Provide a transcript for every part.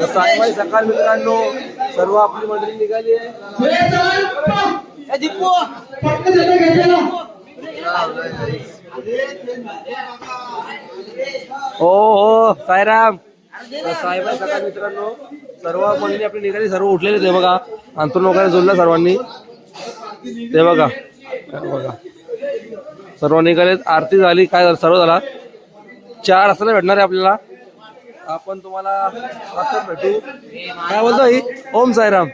तर सायबाई सकाळ मित्रांनो सर्व आपली मंडळी निघाली हो हो साईराम. तर साईबाई सकाळ मित्रांनो सर्व मंडळी आपली निघाली सर्व उठलेले ते बघा. अंतरून वगैरे जोडलं सर्वांनी. ते बघा. बघा. सर्व निघाले आरती झाली काय झालं सर्व झाला. चार वाजता भेटणार आहे आपल्याला. आपण तुम्हाला भेटू. काय बोलतो ओम साईराम.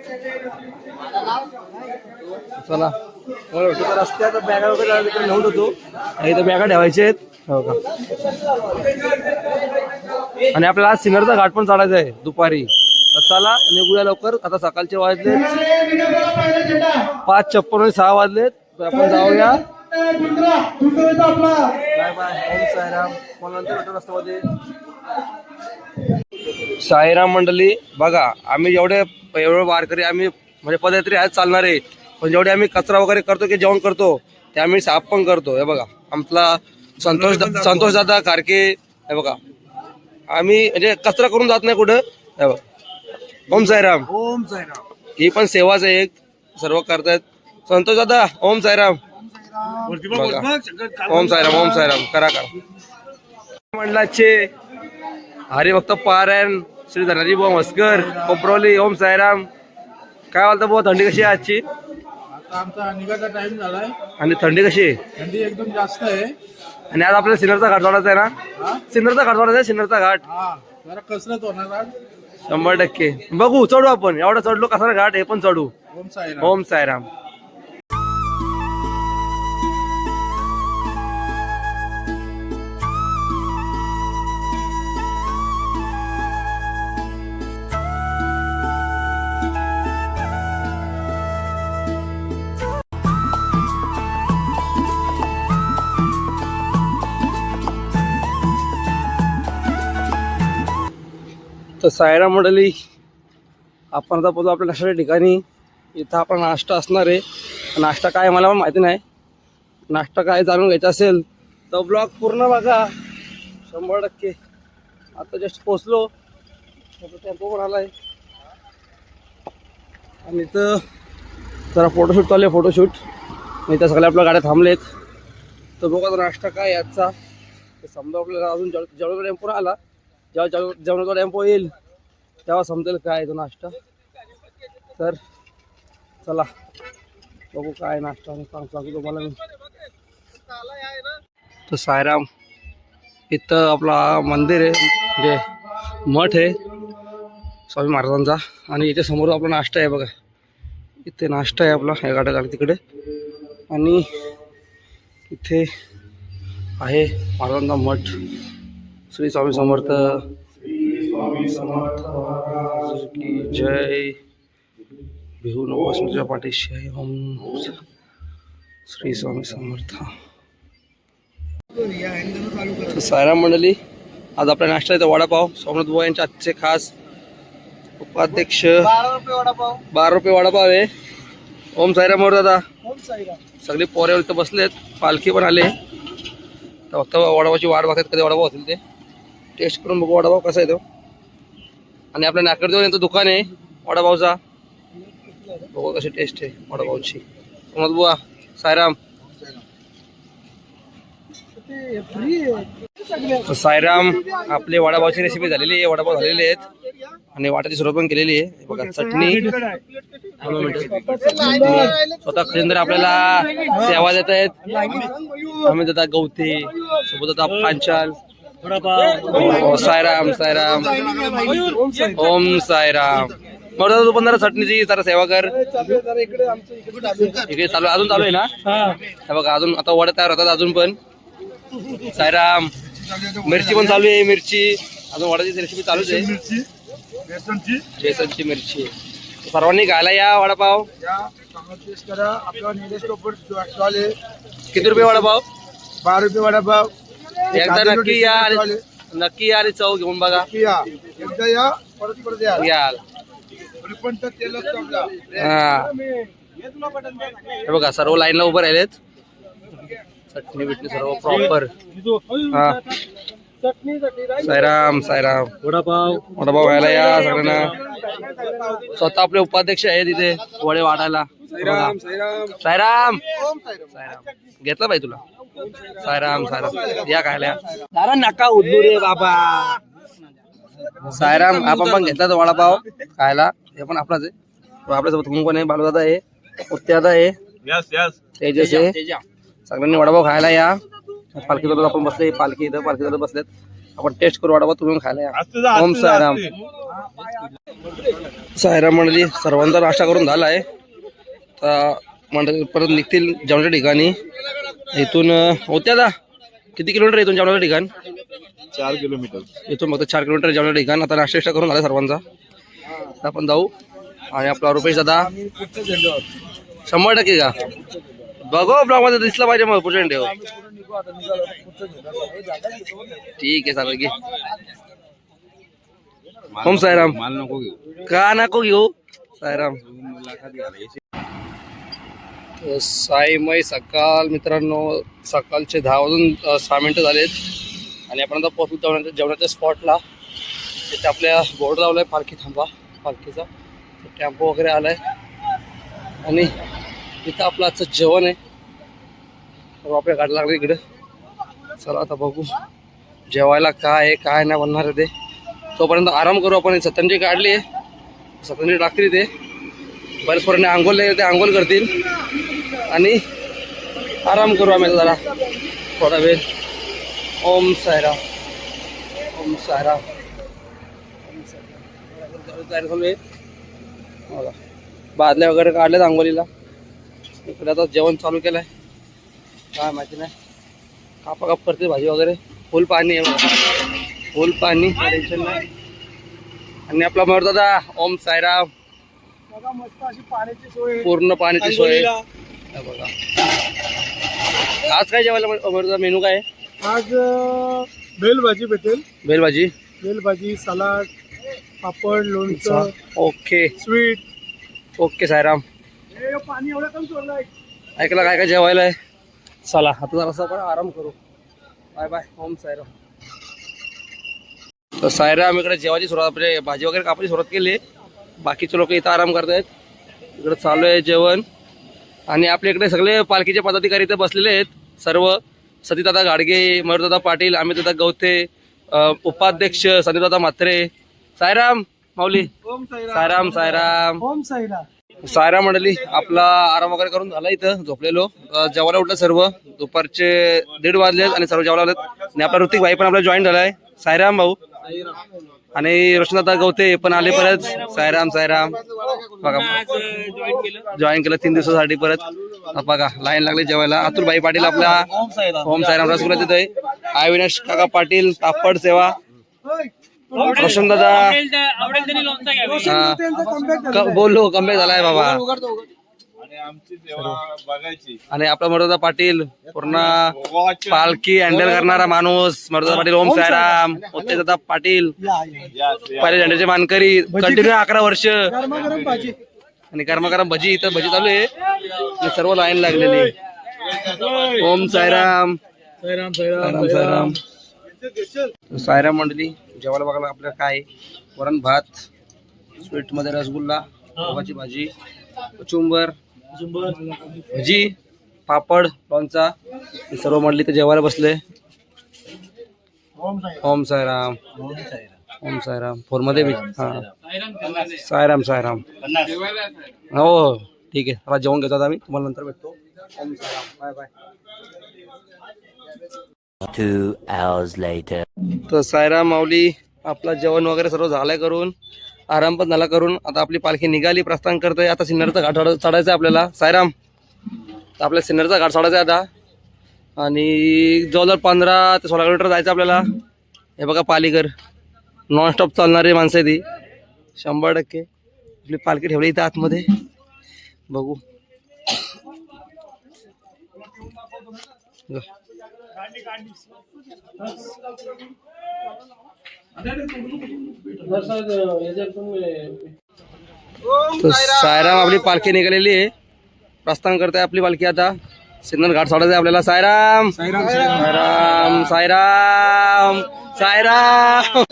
चला. तर रस्त्यात बॅगा वगैरे तिकडे होतो इथं बॅगा ठेवायचे आहेत. हो का? आणि आपल्याला आज सिंगरचा घाट पण चढायचा आहे दुपारी. तर चला निघूया लवकर. आता सकाळचे वाजले. पाच छप्पन आणि सहा वाजलेत. तर आपण जाऊया. Bye bye. ओम साईराम. मला नंतर भेटू रस्त्यामध्ये? साईराम मंडळी बघा आम्ही जेवढे एवढे वारकरी आम्ही म्हणजे पदयात्री आहेत चालणारे पण जेवढे आम्ही कचरा वगैरे करतो की जेवण करतो ते आम्ही साफ पण करतो. हे बघा आमचा संतोष संतोष दादा कारके हे बघा. आम्ही म्हणजे कचरा करून जात नाही कुठं. हे बघा. ओम साईराम. ओम साईराम. ही पण सेवाच आहे एक. सर्व करतायत. संतोष दादा ओम साईराम. बघा. ओम साईराम ओम साईराम. करा करा. मंडळाचे हरिभक्त पारायण श्री धनाजी बुवा मस्कर कोपरवली ओम साईराम. काय बोलता बुवा थंडी कशी आहे आजची? आता आमचा निघायचा टाइम झालाय. आणि थंडी कशी? आहे थंडी एकदम जास्त आहे. आणि आज आपल्याला सिन्नरचा घाट चढायचा आहे ना? सिन्नरचा घाट चढायचा आहे सिन्नरचा घाट. हा जरा कसरत होणार आज. शंभर टक्के. बघू चढू आपण. एवढा चढलो कसा घाट हे पण चढू. ओम साईराम. ओम साईराम. तर सायरा मंडळी आपण आता पोहोचलो आपल्या नाश्त्याच्या ठिकाणी. इथं आपला नाश्ता असणार आहे. नाश्ता काय आहे मला पण माहिती नाही. नाश्ता काय जाणून घ्यायचा असेल तर ब्लॉग पूर्ण बघा. शंभर टक्के. आता जस्ट पोचलो टेम्पो पण आला आहे आणि इथं जरा फोटोशूट चालू आहे फोटोशूट इथं सगळ्या आपल्या गाड्या थांबलेत. तर बघा नाश्ता काय याचा ते समजा आपल्याला अजून जळ जेवणाचा टेम्पो आला. जेव्हा जेव जेवणाचा टेम्पो येईल तेव्हा समजेल काय आहे तो नाश्ता. तर चला बघू काय नाश्ता. सांगतो तुम्हाला मी. तर सायराम इथं आपला मंदिर आहे म्हणजे मठ आहे स्वामी महाराजांचा. आणि इथे समोर आपला नाश्ता आहे बघा. इथे नाश्ता आहे आपला या गाड्या लागली तिकडे. आणि इथे आहे महाराजांचा मठ. श्री स्वामी समर्थ। समर्थ महाराज की जय। भिहू नको स्मृतीच्या पाठीशी आहे ओम श्री स्वामी समर्थ। तर सायराम मंडळी आज आपला नाश्ता येतो वडापाव सोमनाथ बुवा यांचे आजचे खास उपाध्यक्ष। बारा रुपये वडापाव। बारा रुपये वडापाव आहे। ओम साईराम मोर दादा। ओम साईराम सगळे पोरे इथं बसलेत पालखी पण आले। तर फक्त वडापावची वाट बघतात कधी वडापाव होतील ते। टेस्ट करून बघू वडापाव कसा आहे तो आणि आपल्या नाकडदेव यांचं दुकान आहे वडापावचा. बघू कशी टेस्ट आहे वडापावची. मग बुवा सायराम सायराम आपले वडापावची रेसिपी झालेली आहे वडापाव झालेले आहेत. आणि वाटाची सुरुवात पण केलेली आहे. बघा चटणी. स्वतः खजिनदार आपल्याला सेवा देत आहेत आम्ही देतात गवते सोबत देतात पांचाल सायराम सायराम ओम सायराम दादा तू पण जरा चटणीची जरा सेवा कर. इकडे चालू अजून चालू आहे ना? हे. बघा अजून आता वडे तयार होतात अजून पण. सायराम मिरची पण चालू आहे मिरची. अजून वडाची रेसिपी चालूच आहे. बेसनची मिरची. सर्वांनी घाला या वडापाव. किती रुपये वडापाव? बारा रुपये वडापाव. एकदा नक्की या आणि नक्की या आणि चव घेऊन बघा. या. एकदा या परत परत या. याल पण तर तेलच आपला हा. हे बघा सर्व लाईनला उभं राहिलेत. चटणी बिटणी सर्व प्रॉपर हा. चटणी चटणी सायराम सायराम वडापाव. वडापाव व्हायला या सगळ्यांना. स्वतः आपले उपाध्यक्ष आहेत इथे वडे वाढायला. साईराम साईराम. सायराम सायराम घेतला पाहिजे तुला? सायराम सायराम. या खायला. दारा नका उद्दू रे बाबा. सायराम आपण पण घेतला तो वडापाव खायला. हे पण आपलाच आहे. तो आपल्यासोबत कोण कोण आहे बालूदादा आहे. उत्त्यादा आहे तेजस आहे. सगळ्यांनी वडापाव खायला या. पालखी जोरात आपण बसले पालखी इथं पालखी जोरात बसलेत. आपण टेस्ट करू वडापाव तुम्ही खायला या. ओम सायराम. सायराम मंडळी सर्वांचा नाश्ता करून झाला आहे आता मंडळी परत निघतील जेवणाच्या ठिकाणी. इथून अं, होत्या आता. किती किलोमीटर इथून जेवणाचं ठिकाण? चार किलोमीटर. इथून फक्त चार किलोमीटर जेवणाचं ठिकाण. आता नाश्ता नाश्ता करून झाला सर्वांचा. आपण जाऊ. आणि आपला रुपेश दादा. शंभर टक्के का? बघो ब्लॉगमध्ये दिसलं पाहिजे मग पुढच्या ठेव ठीक आहे चालेल की ओम सायराम का नको घेऊ? सायराम सायमय सकाळ मित्रांनो सकाळचे दहा वाजून सहा मिनटं झालेत. आणि आपण आता पोहोचू जेवणाच्या जेवणाच्या स्पॉटला तिथे आपल्या बोर्ड लावला आहे पालखी थांबा पालखीचा. टेम्पो वगैरे आला आहे आणि इथं आपलं आजचं जेवण आहे. सर्व आपल्या गाडी लागली इकडे. चला आता बघू. जेवायला काय आहे काय नाही बनणार आहे ते. तोपर्यंत आराम करू आपण. सतंजी काढली आहे. सतंजी टाकली ते बरेच पोरांनी आंघोळ ते आंघोळ करतील. आणि आराम करू आम्ही जरा. थोडा वेळ. ओम सायरा ओम सायरा ओम तयार झालो आहे बघा. बादल्या वगैरे काढल्यात आंघोळीला. इकडे आता जेवण चालू केलंय. काय माहिती नाही. कापा काप करते भाजी वगैरे. फुल पाणी आहे बघा. फुल पाणी. टेन्शन नाही. आणि आपला मर दादा ओम सायराम बघा मस्त अशी पाण्याची सोय. पूर्ण पाण्याची सोय. आहे. हे बघा. आज काय जेवायला मेनू काय आहे? आज अं, भेलभाजी भेटेल. भेलभाजी. भेलभाजी सलाड पापड लोणचं ओके. स्वीट. ओके सायराम हे पाणी एवढं कमी ऐकलं काय काय जेवायला आहे? चला आता जरासा आपण आराम करू. बाय बाय ओम सायराम तर सायराम इकडे जेवायची सुरुवात भाजी वगैरे कापायची सुरुवात केली. बाकीचे लोक इथं आराम करतायत. इकडे चालू आहे जेवण. आणि आपल्या इकडे सगळे पालखीचे पदाधिकारी इथे बसलेले आहेत. सर्व. सतीदादा गाडगे मयूरदादा पाटील अमितदादा गवते उपाध्यक्ष संदीपदादा म्हात्रे. सायराम माऊली. ओम साईराम. सायराम सायराम ओम साईराम. सायरा मंडळी आपला आराम वगैरे करून झाला इथं झोपलेलो. जेवायला उठलं सर्व. दुपारचे दीड वाजलेत आणि सर्व जेवायला आलेत आणि आपला ऋतिक भाई पण आपला जॉईन झालाय. सायराम भाऊ. आणि रोशनाथा गवते पण आले परत. सायराम सायराम बघा. जॉईन केलं तीन दिवसासाठी परत. बघा लाईन लागली जेवायला. अतुल भाई पाटील आपला ओम सायराम रसगुल्ला तिथे अविनाश काका पाटील तापड सेवा. रोशन दादा. त्यांचा comeback झाला. बोललो कमी झालाय बाबा. आणि आमची सेवा बघायची. आणि आपला मरुदा पाटील पूर्ण पालखी हँडल करणारा माणूस मरुदा पाटील ओम सायराम दादा पाटील. पहिले झेंड्याचे मानकरी कंटिन्यू अकरा वर्ष. आणि गरमागरम भजी इथं भजी चालू आहे. सर्व लाईन लागलेली. ओम सायराम साईराम सायराम सायराम सायराम मंडळी जेवायला बघायला आपल्याला काय आहे? वरण भात स्वीटमध्ये रसगुल्ला गव्हाची भाजी चुंबर भजी पापड लोणचा हे सर्व मंडळी ते जेवायला बसले. ओम साईराम. ओम सायराम ओम सायराम फोरमध्ये बी हा. सायराम सायराम हो ठीक आहे. आता जेवण घेतो आता आम्ही. तुम्हाला नंतर भेटतो. Om Sairam bye bye. तर सायराम माऊली आपला जेवण वगैरे सर्व झालंय करून. आराम पण झाला करून. आता आपली पालखी निघाली प्रस्थान करतोय. आता सिन्नरचा घाट चढायचा आहे आपल्याला. सायराम. तर आपल्या सिन्नरचा घाट चढायचा आहे आता. आणि जवळजवळ पंधरा ते सोळा किलोमीटर जायचं आपल्याला. हे बघा पालीकर. नॉनस्टॉप चालणारी माणसं आहे ती. शंभर टक्के. आपली पालखी ठेवली इथं आतमध्ये. बघू. तर सायराम आपली पालखी निघालेली आहे. प्रस्थान करते आपली पालखी आता. सिंधन घाट सोडायचं आहे आपल्याला. सायराम. साईराम सायराम सायराम. सायराम.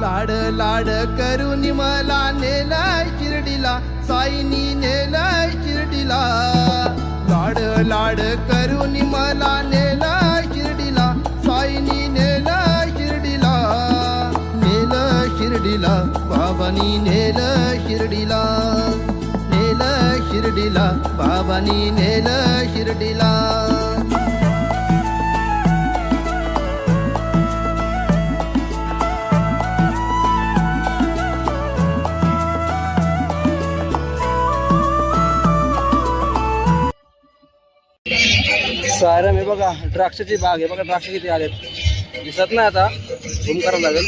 लाड लाड करून मला नेला नेला शिर्डीला साईनी नेला शिर्डीला. नेल शिर्डीला बाबानी नेल शिर्डीला. नेल शिर्डीला बाबानी नेलं शिर्डीला. मॅडम हे बघा द्राक्षाची बाग आहे बघा द्राक्ष किती आलेत. दिसत नाही आता. झूम करावं लागेल.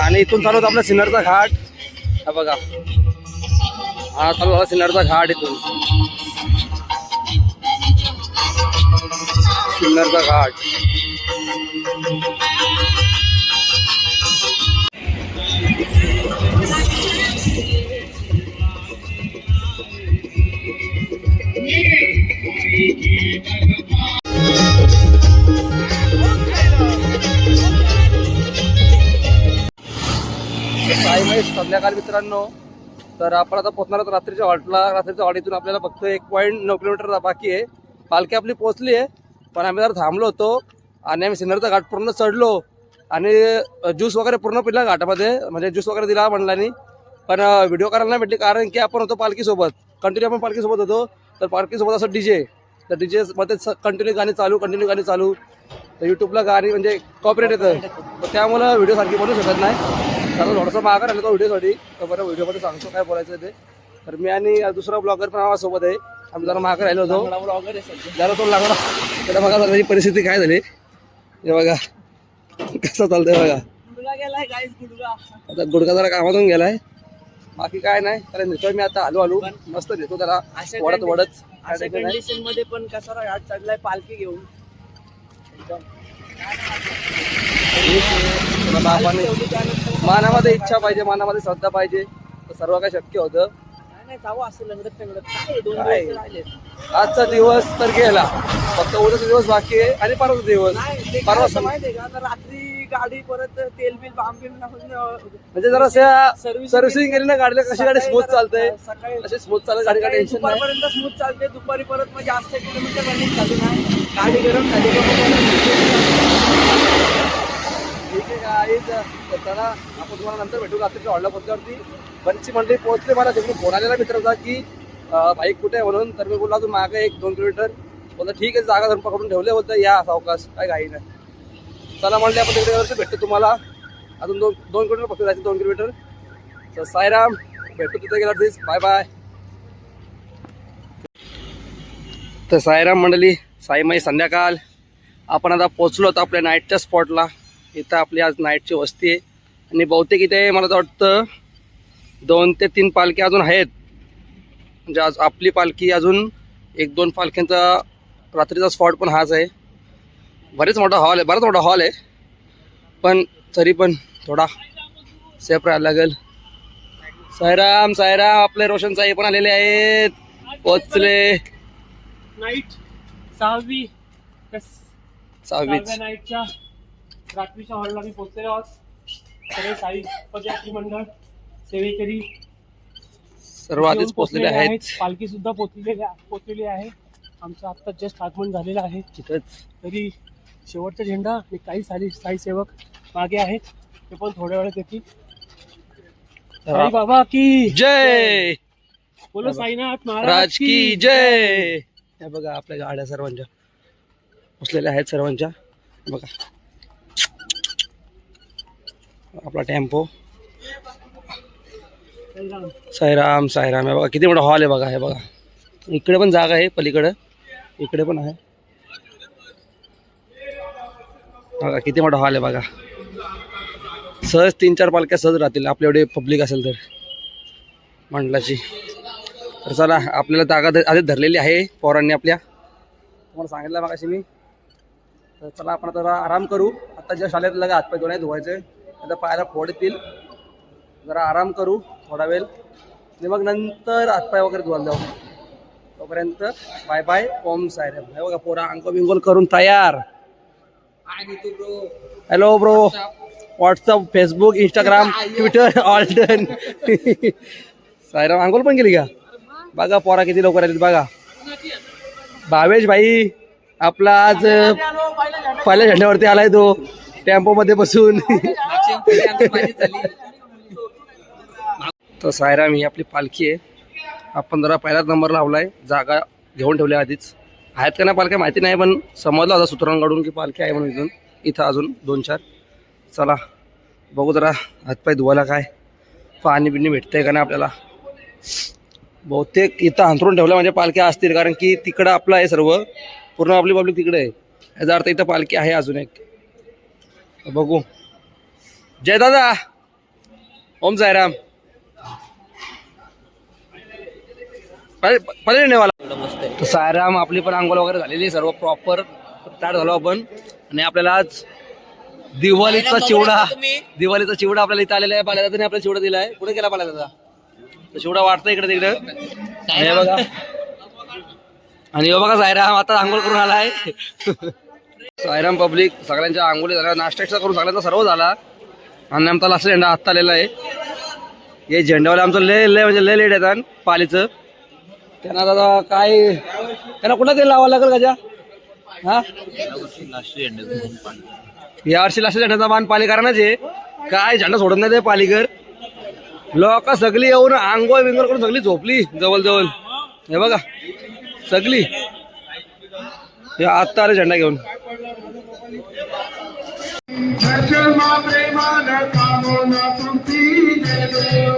आणि इथून चालू होतं आपला सिन्नरचा घाट. हा बघा. हा चालू झाला सिन्नरचा घाट इथून. सिन्नरचा घाट. आहे संध्याकाळ मित्रांनो. तर आपण आता पोहोचणार आहोत रात्रीच्या हॉल्टला रात्रीच्या हॉल्ट आपल्याला फक्त एक पॉईंट नऊ किलोमीटर बाकी आहे. पालखी आपली पोहोचली आहे. पण आम्ही जरा थांबलो होतो आणि आम्ही सिन्नरचा घाट पूर्ण चढलो आणि ज्यूस वगैरे पूर्ण पिला घाटामध्ये. म्हणजे ज्यूस वगैरे दिला म्हणलानी पण व्हिडिओ करायला नाही भेटली कारण की आपण होतो पालखीसोबत. कंटिन्यू आपण पालखीसोबत होतो. तर पालखीसोबत असं डीजे तर डीजे मध्ये कंटिन्यू गाणी चालू कंटिन्यू गाणी चालू. तर यूट्यूबला गाणी म्हणजे कॉपरेट येतं. तर त्यामुळं व्हिडिओ सारखी बनवू शकत नाही. कारण थोडासा मागा राहिला तो व्हिडिओसाठी. तर बरं व्हिडिओमध्ये सांगतो काय बोलायचं आहे ते. तर मी आणि दुसरा ब्लॉगर पण आवाजसोबत आहे. आम्ही जरा मागे राहिलो होतो. जरा तो लागला. त्याला बघा त्याची परिस्थिती काय झाली. हे बघा. कसं चालतंय बघा. आता गुडघा जरा कामातून गेलाय. बाकी काय नाही. त्याला नेतोय मी आता आलो आलो मस्त नेतो त्याला वडत वडत. कंडिशनमध्ये पण कसा घाट चढलाय पालखी घेऊन. बापाने मनामध्ये इच्छा पाहिजे मनामध्ये श्रद्धा पाहिजे. तर सर्व काही शक्य होतं. काय आजचा दिवस तर गेला. फक्त उद्याचा दिवस बाकी आहे आणि परवाचा दिवस. परवा होतं सं- माहितीये का? आता रात्री गाडी परत तेल बिल बाम बिल म्हणजे जरा Servicing सर्व्हिसिंग केली ना गाडीला कशी गाडी स्मूथ चालते? सकाळी अशी स्मूथ चालत गाडी काय टेन्शन नाही. दुपारपर्यंत स्मूथ चालते दुपारी परत मग जास्त किलोमीटर रनिंग चालू नाही. गाडी गरम झाली का मग ठीक आहे guys. तर चला आपण तुम्हाला नंतर भेटू रात्रीच्या हॉलला पोहोचल्यावरती. बरीचशी मंडळी पोहोचले. मला तिकडून फोन आलेला मित्राचा की बाईक कुठे आहे म्हणून? तर मी बोलला तू मागे एक दोन किलोमीटर. बोलतो ठीक आहे जागा धरून पकडून ठेवले. बोलतं या सावकाश काय घाई नाही. चला म्हणले आपण तिकडे भेटतो तुम्हाला. अजून दोन दोन किलोमीटर फक्त जायचं दोन किलोमीटर. तर साईराम भेटतो तिथे गेल्यावरतीच बाय बाय. तर साईराम मंडळी साईमाई संध्याकाळ. आपण आता पोचलो होतो आपल्या नाईटच्या स्पॉटला इथं आपली आज नाईटची वस्ती आहे. आणि बहुतेक इथे मला वाटतं दोन ते तीन पालखी अजून आहेत. म्हणजे आज आपली पालखी अजून एक दोन पालख्यांचा रात्रीचा स्पॉट पण हाच आहे. बरेच मोठा हॉल आहे बराच मोठा हॉल आहे. पण तरी पण थोडा सेफ राहायला लागेल. सायराम सायराम आपले रोशन साई पण आलेले आहेत. पोचले नाईट सहावी. सहाव्या नाईटच्या. रात्रीच्या हॉलला मी पोहोचलेलो आहोत. सगळे साई पदयात्री मंडळ सेवेकरी सर्व आधीच पोचलेले आहेत. पालखी सुद्धा पोचलेली पोचलेली आहे. आमचं आता जस्ट आगमन झालेलं आहे. तिथंच. तरी शेवटचा झेंडा आणि काही साई साई सेवक मागे आहेत. ते पण थोड्या वेळात येतील. साई बाबा की जय. बोलो साईनाथ महाराज राज की जय. हे बघा आपल्या गाड्या सर्वांच्या. पोचलेल्या आहेत सर्वांच्या. बघा. आपला टेम्पो. साईराम साईराम आहे बघा किती मोठा हॉल आहे बघा हे बघा. इकडे पण जागा आहे पलीकडं. इकडे पण आहे. बघा किती मोठा हॉल आहे बघा. सहज तीन चार पालख्या सहज राहतील. आपल्या एवढे पब्लिक असेल तर. मंडलाची तर चला आपल्याला जागा आधीच धरलेली आहे पोरांनी आपल्या. तुम्हाला सांगितलं मग मी तर चला आपण आता जरा आराम करू. आता ज्या शाळेत लगा हातपाय दोन्ही धुवायचे. आता पायाला फोड येतील. जरा आराम करू थोडा वेळ. आणि मग नंतर हातपाय वगैरे धुवायला जाऊ. तोपर्यंत बाय बाय ओम सायरम हे बघा पोरा अंक बिंगोल करून तयार. Hello bro WhatsApp Facebook Instagram Twitter all done Sairam अंघोल पण केली का? बघा पोरा किती लवकर आली बघा. भावेश भाई आपला आज पहिल्या झेंड्यावरती आलाय तो. टेम्पो मध्ये बसून तर सायराम ही आपली पालखी आहे. आपण जरा पहिलाच नंबर लावलाय. जागा घेऊन ठेवल्या आधीच. आहेत का नाही पालख्या? माहिती नाही पण समजलं होता सूत्रांकडून की पालखी आहे म्हणून इथून. इथं अजून दोन चार. चला बघू जरा हातपाय धुवायला काय पाणी बिणी भेटतंय का नाही आपल्याला. बहुतेक इथं अंथरून ठेवल्या म्हणजे पालख्या असतील कारण की तिकडं आपलं आहे सर्व. पूर्ण आपली पब्लिक तिकडे आहे. याचा अर्थ इथं पालखी आहे अजून एक. बघू. जय दादा. ओम सायराम पहिले नेवाला तर सायराम आपली पण आंघोळ वगैरे झालेली सर्व प्रॉपर तयार झालो आपण. आणि आपल्याला आज दिवाळीचा चिवडा दिवाळीचा चिवडा आपल्याला इथं आलेला आहे. पाल्यादाने आपल्याला चिवडा दिला आहे कुठे गेला पाल्यादादा तर चिवडा वाटतं इकडे तिकडे. हे बघा. आणि हे बघा सायराम आता आंघोळ करून आला आहे सायराम पब्लिक सगळ्यांच्या आंघोळी झाल्या. नाश्ता करून सगळ्यांचा सर्व झाला. आणि आमचा लास्ट झेंडा आत्ता आलेला आहे. हे झेंडावाले आमचं लय लय म्हणजे लय लेट येतात पालीचं. त्यांना दादा काय त्यांना कुठं ते लावावं लागेल गजा हा? या वर्षी लास्ट झेंड्याचा मान पालिकरांनाच आहे. काय झेंडा सोडत नाही ते पालिकर. लोक सगळी येऊन आंघोळ बिंगोळ करून सगळी झोपली जवळजवळ. हे बघा सगळी. आत्ता आले झेंडा घेऊन. दर्शमा प्रेमान कामोना तुमची जय देव.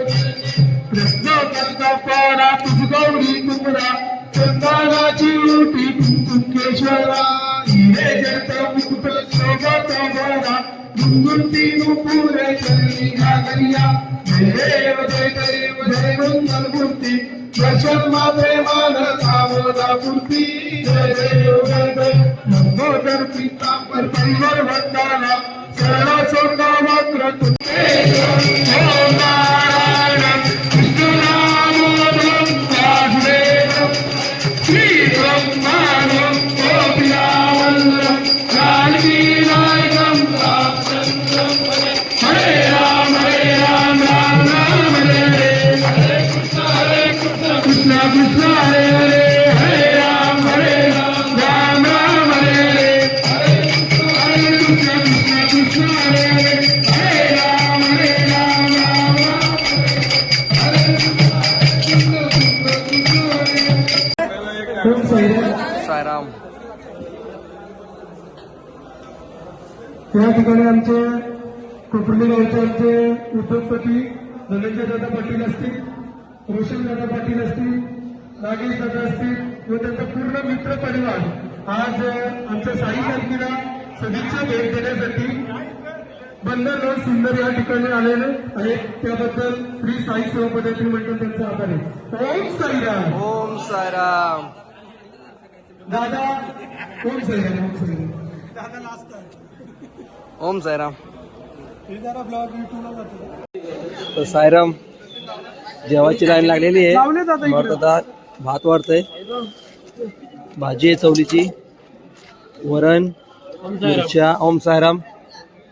प्रश्न करता पारा तुझ गौरी तुकडा चंदनाची उठी तुमकेश्वरा हिरे जत मुकुट शोभत गोरा गुंगुंती नुपुरे चरणी घागरिया. जय देव जय देव जय मंगल मूर्ती. दर्शमा प्रेमान कामोना मूर्ती जय देव. जय देव लंबोदर पीतांबर परिवर वंदना. शरण सोता मात्र तुझे या ठिकाणी आमचे कोपरली गावचे आमचे उद्योगपती धनंजय दादा पाटील असतील रोशन दादा पाटील असतील नागेश दादा असतील व त्यांचा पूर्ण मित्र परिवार आज आमच्या साई पालखीला सदिच्छा भेट देण्यासाठी बंदर रोड सुंदर या ठिकाणी आलेले आहेत त्याबद्दल श्री साई सेवा पद्धती मंडळ त्यांचा आभार आहे ओम साईराम. ओम सायराम दादा ओम साईराम ओम साईराम. ओम सायराम तर सायराम जेवायची लाईन लागलेली आहे. आता भात वाढतंय. भाजी आहे चवलीची. वरण मिरच्या. ओम सायराम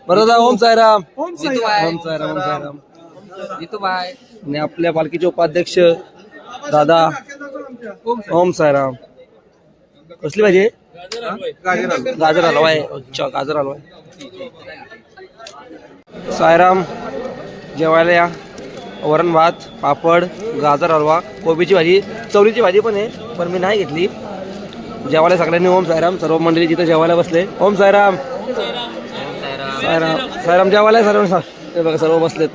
बरं दादा ओम सायराम ओम सायराम ओम सायराम आणि आपल्या पालखीचे उपाध्यक्ष दादा. ओम सायराम कसली भाजी आहे? गाजर हलवा आहे अच्छा गाजर हलवा आहे सायराम जेवायला या. वरण भात पापड गाजर हलवा कोबीची भाजी. चवलीची भाजी पण आहे पण मी नाही घेतली. जेवायला सगळ्यांनी ओम सायराम. सर्व मंडळी जिथे जेवायला बसले. ओम सायराम. सायराम. सायराम जेवायला सर्व हे बघा सर्व बसलेत.